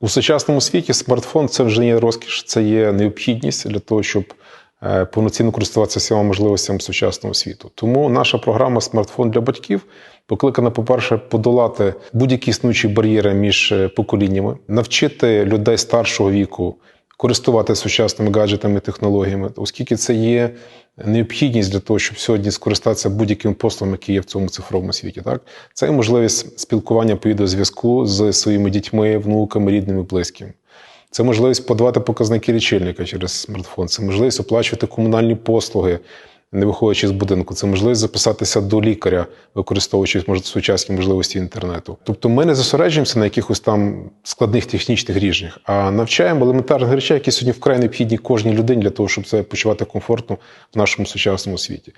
У сучасному світі смартфон це вже не розкіш, це є необхідність для того, щоб е, повноцінно користуватися всіма можливостями сучасного світу. Тому наша програма Смартфон для батьків покликана, по-перше, подолати будь-які існуючі бар'єри між е, поколіннями, навчити людей старшого віку користуватися сучасними гаджетами, технологіями, оскільки це є необхідність для того, щоб сьогодні скористатися будь-яким послом, які є в цьому цифровому світі. Так це є можливість спілкування по відеозв'язку з своїми дітьми, внуками, рідними, близькими. Це можливість подавати показники лічильника через смартфон, це можливість оплачувати комунальні послуги, не виходячи з будинку. Це можливість записатися до лікаря, використовуючи може, сучасні можливості інтернету. Тобто ми не зосереджуємося на якихось там складних технічних рішеннях, а навчаємо елементарних речей, які сьогодні вкрай необхідні кожній людині для того, щоб себе почувати комфортно в нашому сучасному світі.